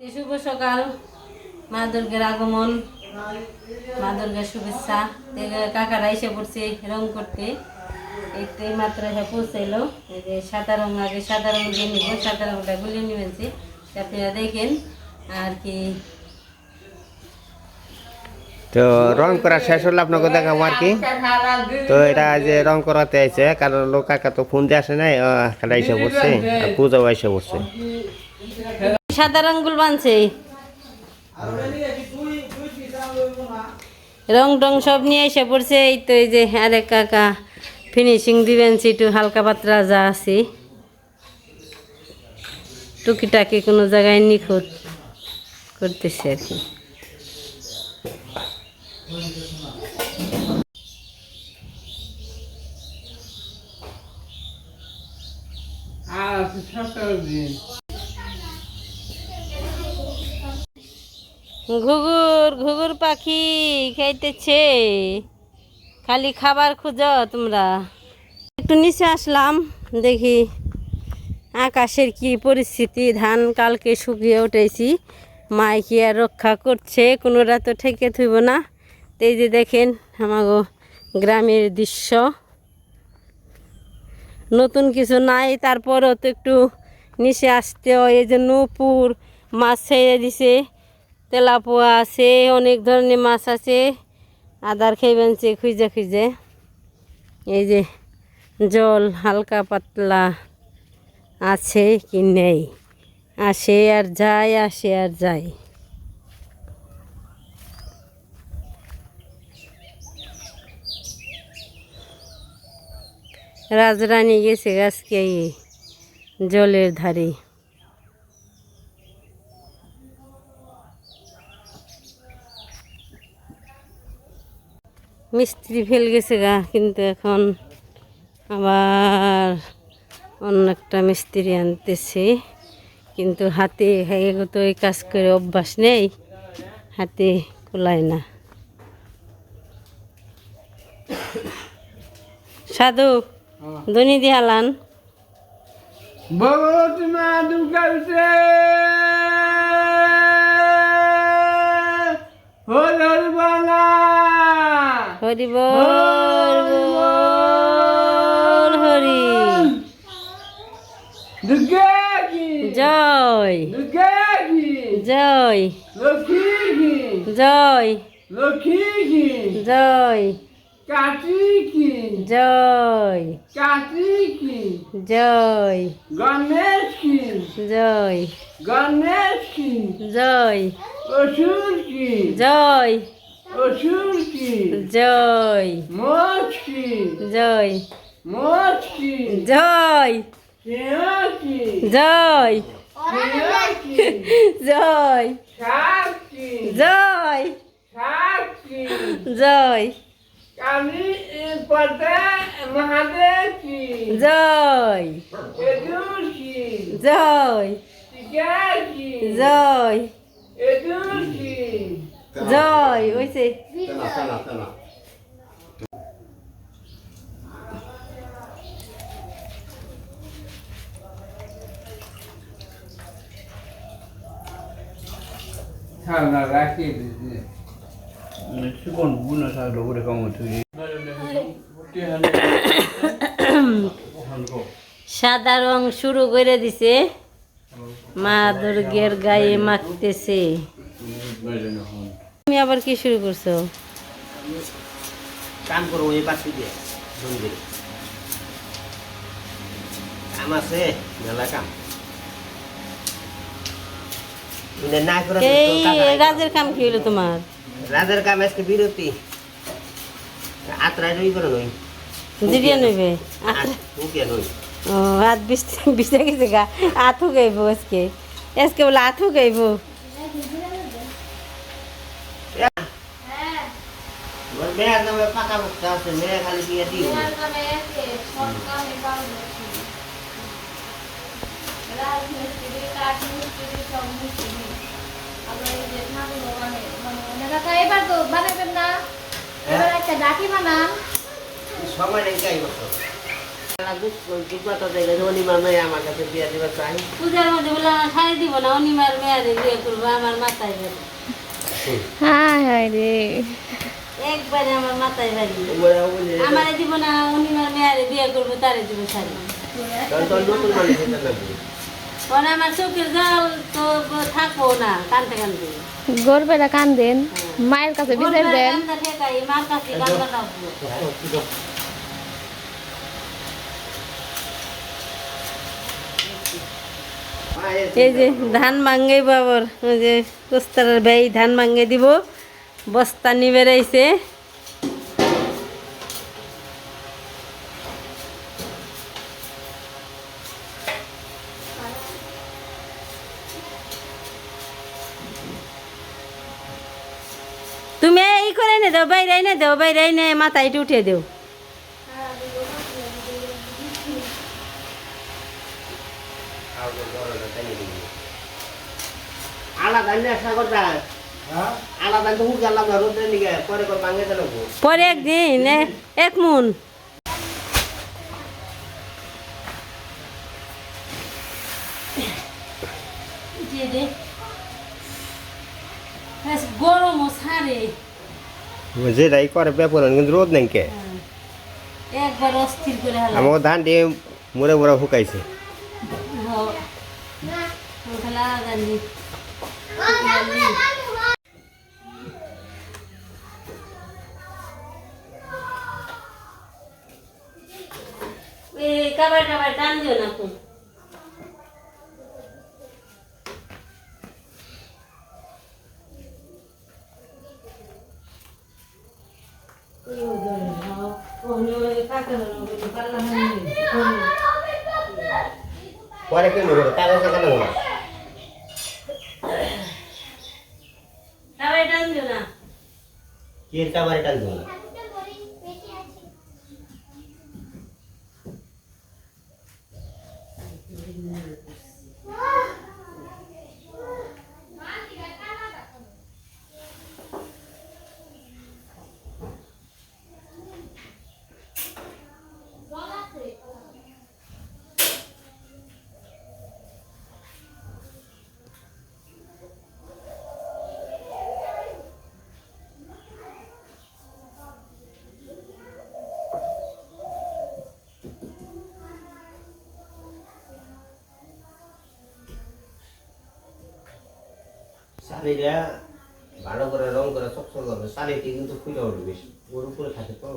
শুভ সকাল। মা দুর্গের আগমন। মা দুর্গার শুভেচ্ছা। কাকারা এসে পড়ছে রং করতে। এই মাত্র এসে পৌঁছাইলো। যে সাদা রং, আগে সাদা রং দিয়ে নিব, সাদা রংটা গুলিয়ে নিবেনছি আপনারা দেখেন আর কি। তো রং করা শেষ হলো আপনাকে দেখাবো আর কি। তো এটা যে রং করাতে আইছে, কারণ লোক কাকা তো ফোন দিয়ে আসে নাই খেলা এসে পড়ছে, আর পূজাও এসে পড়ছে। সাদা রঙগুলো বানছে। রং টং সব নিয়ে এসে পড়ছে, এই তো এই যে আরে কাকা ফিনিশিং দিবেন একটু হালকা পাতলা যা আছে। টুকিটাকি কোনো জায়গায় নিখুঁত করতেছে আর কি। ঘুঘুর ঘুঘুর পাখি খাইতেছে। খালি খাবার খুঁজো তোমরা। একটু নিচে আসলাম, দেখি আকাশের কি পরিস্থিতি। ধান কালকে শুকিয়ে উঠেছি, মাই কি আর রক্ষা করছে? কোনোটা তো ঠেকে থইব না। এই যে দেখেন আমাগো গ্রামের দৃশ্য। নতুন কিছু নাই, তারপরও তো একটু নিচে আসতে হয়। এই যে নূপুর মাছ ছেড়ে দিছে। তেলাপোয়া আছে, অনেক ধরনের মাছ আছে। আদার খেয়ে খুঁজে খুঁজে। এই যে জল হালকা পাতলা আছে কি নেই। আসে আর যায়, আসে আর যায়। রাজরানী গেছে গাছকে জলের ধারে। মিস্ত্রি ফেল গেছে গা কিন্তু এখন আবার অন্য একটা মিস্ত্রি আনতেছি। কিন্তু হাতে হয়ে তো এই কাজ করে অভ্যাস নেই হাতে কুলায় না। সাধু ধনী দিহালান ভগবতী মা দুর্গা উঠে হলর বালা হরি বল বল হরি। দুর্গা কি জয়। দুর্গা কি জয়। লক্ষ্মী কি জয়। লক্ষ্মী কি জয়। কাটি কি জয়। কাটি কি জয়। গণেশ কি জয়। গণেশ কি জয়। অসুর কি জয়। অসুর কি জয়। জয়। জয়। জয়। জয়। জয়। জয়। কালী পদে মহাদেব কি জয়। এদুর কি জয়। টিকা কি জয়। এদুর কি জয় ui চিকন সাদা রং শুরু করে দিছে। মা দুর্গের গায়ে মাখতেছে। তুমি আবার কি শুরু করছ? কাম করব এই পাশে দিয়ে মন্দিরে। কাম আছে মেলা কাম। করে রাজের কি হলো তোমার? রাজার কাম আজকে বিরতি। আত্রায় রই করে নই। জিরিয়া নেবে মুখে নই। ও গেছে গা। আথু গাইব আজকে। আজকে বলে আথু গাইব। মেয়ের নামে পাকা মুখটা আছে মেয়ে খালি বিয়ে দিও। এবার তো বানাবেন না? এবার একটা ডাকি বানান। সময় নেই কাই বছর পূজার মধ্যে বলে আমার শাড়ি দিব না অনিমার মেয়ারে বিয়ে করব আমার মাথায় হায় হায় রে। একবারে আমার মাথায় বাড়ি আমারে দিব না অনিমার মেয়ারে বিয়ে করব তারে দিব শাড়ি। কারণ আমার চোখের জল তো থাকব না কানতে কানতে। গরবেরা কান্দেন মায়ের কাছে বিচার দেন। মার কাছে কান্দা রাখব এই যে ধান মাঙ্গে বাবর ওই যে কোস্তারের ভাই ধান মাঙ্গে দিব। বস্তা নিবে রয়েছে তুমি এই করে এনে দাও, বাইরে এনে দাও, বাইরে এনে মাথায় একটু উঠিয়ে দেও। আলাদা আসা পরে একদিন এক মুন। গরম সারে করে ব্যাপার কিন্তু রোদ নেই কে? একবার অস্থির করে আমাকে ধান দিয়ে કવર કવર કાંજો નાખું শাড়িটা ভালো করে, রং করে, চকচক করবে শাড়িটি কিন্তু ফুটে উঠবে ওর উপরে থাকে তো?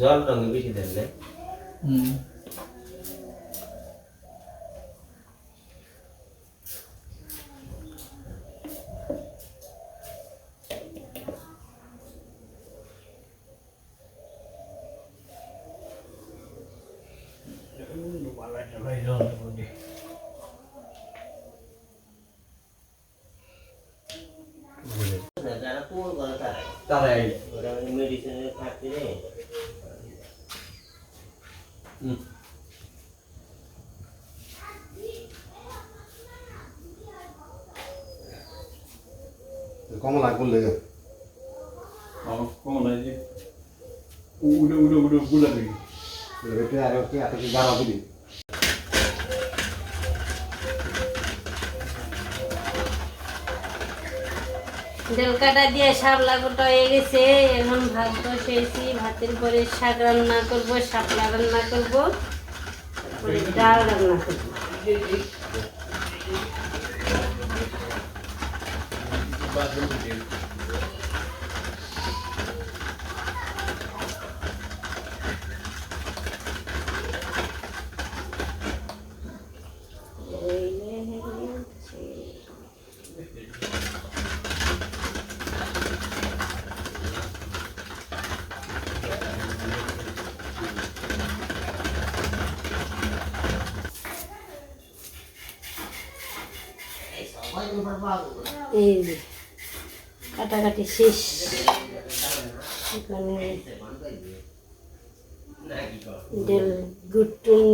জল রঙে বেশি দেন না হুম যারা কোন করে তারা তারাই ওরা মেডিসিনের খাচ্ছে রে কমলা করলে কমন আছে উড়ে উড়ে উড়ে গুলা দিবি রেটে আর এত কি গাড়া দিবি। ডেলকাটা দিয়ে শাপলা গোটা হয়ে গেছে। এখন ভাত বসেছি ভাতের পরে শাক রান্না করব শাপলা রান্না করব ডাল রান্না করব। এই কাটাকাটি শেষ। এখানে গুট্টুন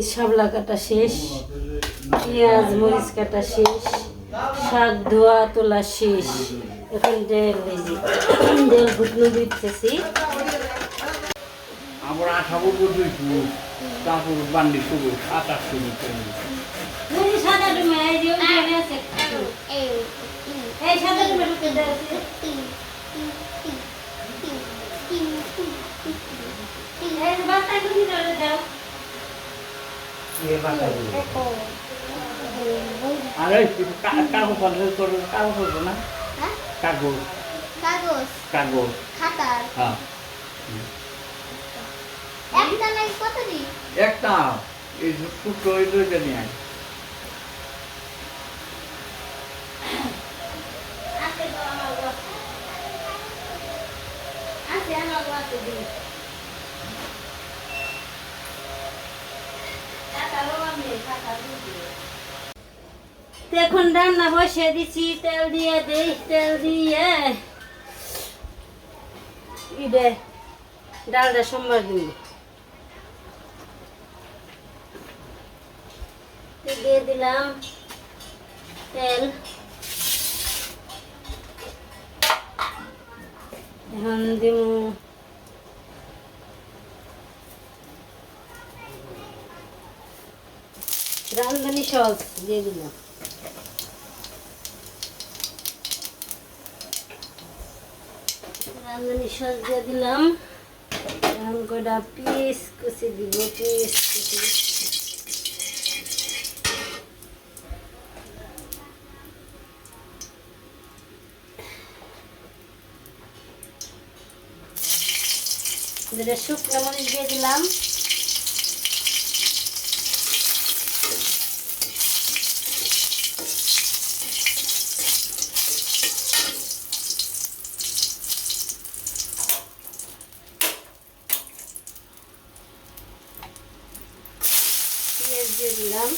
কি কাটা শেষ পেঁয়াজ মরিচ কাটা শেষ শাক ধোয়া তোলা শেষ। এখন ডেল যে ডেল ঘুটনো দিতেছি। আঠাবো তারপর বান্ডি শুরু সাদা ডুমে এই যে আছে। এই সাদা ডুমে ঢুকে দাও এই বাতা গুলি ধরে দাও? আরে কাগজ পঞ্চাশ করব কাগজ করব না? কাগজ। কাগজ? কাগজ। খাতার? হ্যাঁ। একটা নাকি কত দিন? একটা। এই ছোট্ট ওই দুইটা নিয়ে আয়। আছে তো আমার আছে আমার কাছে দিন খাতারও আমি খাতা দিই তো এখন রান্না বসিয়ে দিছি, তেল দিয়ে দেই, তেল দিয়ে। ইডে ডালটা সোমবার দিন। দিয়ে দিলাম, তেল। এখন দিব রান্ধনি সস দিয়ে দিলাম। রাঁধুনি সস দিলাম। এখন পিস কুচি দিব পিস যেটা শুকনো মরিচ দিয়ে দিলাম। পেঁয়াজ দিয়ে দিলাম।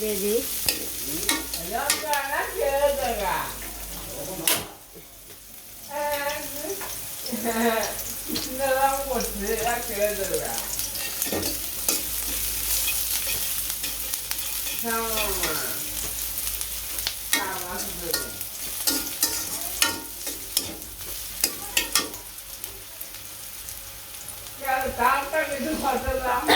দিয়ে দিই। 这样打这个就好吃了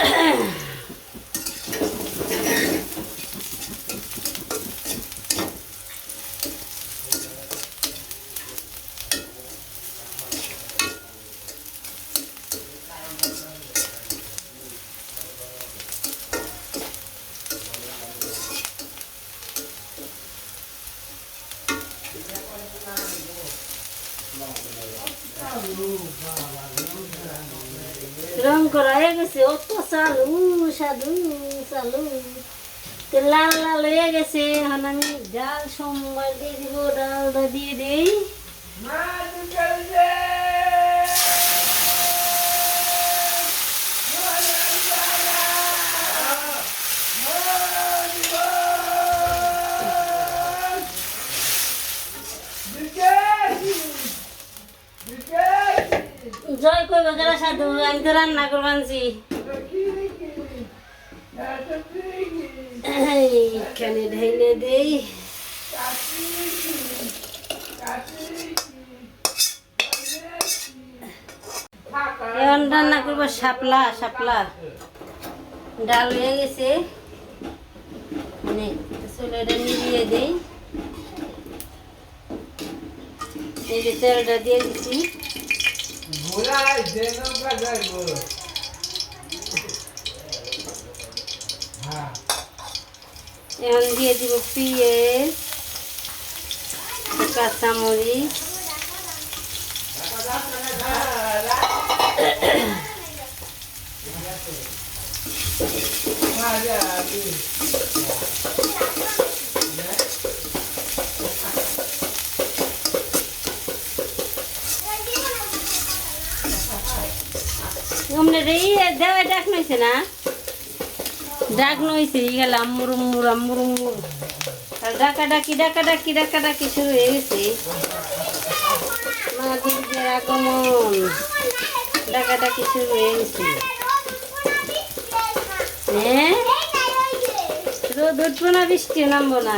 রং করা হয়ে গেছে অত চালু সাধু চালু তো লাল লাল হয়ে গেছে এখন আমি ডাল সোমবার দিয়ে দিব, ডালটা দিয়ে দিই। জয় কই বাজারা সাধু, আমি তো রান্না করবানছি এইখানে ঢেলে দেই। এখন রান্না করব শাপলা শাপলা। ডাল হয়ে গেছে। মানে চুলাটা নিভিয়ে দেই। তেলটা দিয়ে দিচ্ছি Mulai jenuh bagai bu. এখন দিয়ে দিব পিঁয়াজ কাঁচামরিচ Yeah, এই দেওয়া ডাক নইছে না ডাক নইছে মুরুম মুরাম মুরুম আর ডাকা ডাকি ডাকা ডাকি ডাকা ডাকি শুরু হয়ে গেছে মা দুর্গের আগমন ডাকা ডাকি শুরু হয়ে গেছে হ্যাঁ রোদ উঠবো না বৃষ্টি নামবো না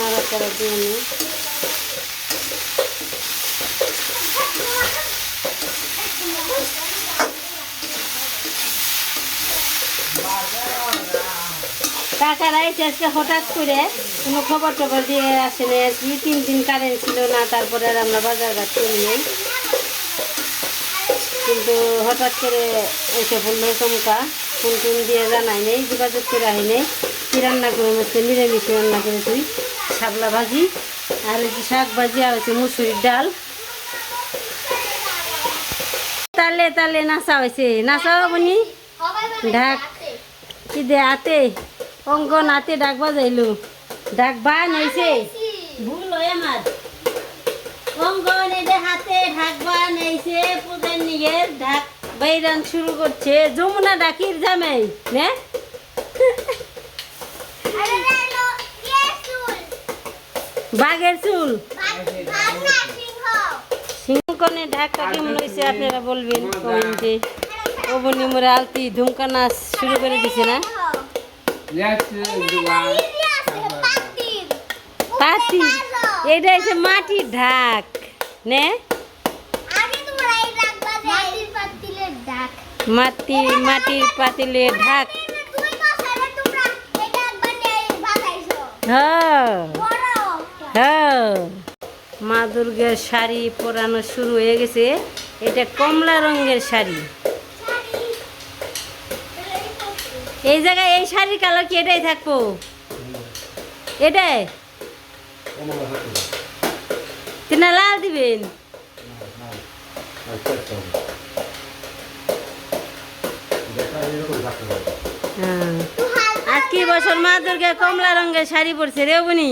নাড়াচাড়া দিয়ে নিই কাকারা আজকে হঠাৎ করে কোনো খবর টবর দিয়ে আসেনি আর কি তিন দিন কারেন্ট ছিল না, তারপরে আর আমরা বাজার ঘাট করি নাই। কিন্তু হঠাৎ করে এসে পড়ল চমকা ফোন টোন দিয়ে জানাই নেই, যোগাযোগ করে আহি নেই। কি রান্না করে হচ্ছে নিরামিষে রান্না করে তুই শাপলা ভাজি আর হচ্ছে শাক ভাজি আর হচ্ছে মুসুরির ডাল। তালে তালে নাচা হয়েছে। নাচা ঢাক কি দে হাতে? অঙ্কন হাতে ডাক বাজাইলু। ডাক বান হয়েছে ভুল হয় আমার। হাতে ঢাক বান বাইরান শুরু করছে। যমুনা ডাকির জামাই, নে? বাঘের চুল। সিংকনে ঢাকা কেমন হয়েছে আপনারা বলবেন, কমেন্টে। ও বনি মোরে আলতি ধুমকা নাচ শুরু করে দিছে না. পাতি এটা হচ্ছে মাটির ঢাক, নে? মাটি, মাটির পাতিলের ঢাক। হ্যাঁ। হ্যাঁ। মা দুর্গার শাড়ি পরানো শুরু হয়ে গেছে। এটা কমলা রঙের শাড়ি। এই জায়গায় এই শাড়ির কালার কি? এটাই থাকব। এটাই? তিনা লাল দিবেন? হ্যাঁ। আজকে বছর মা দুর্গা কমলা রঙের শাড়ি পরছে রে বনি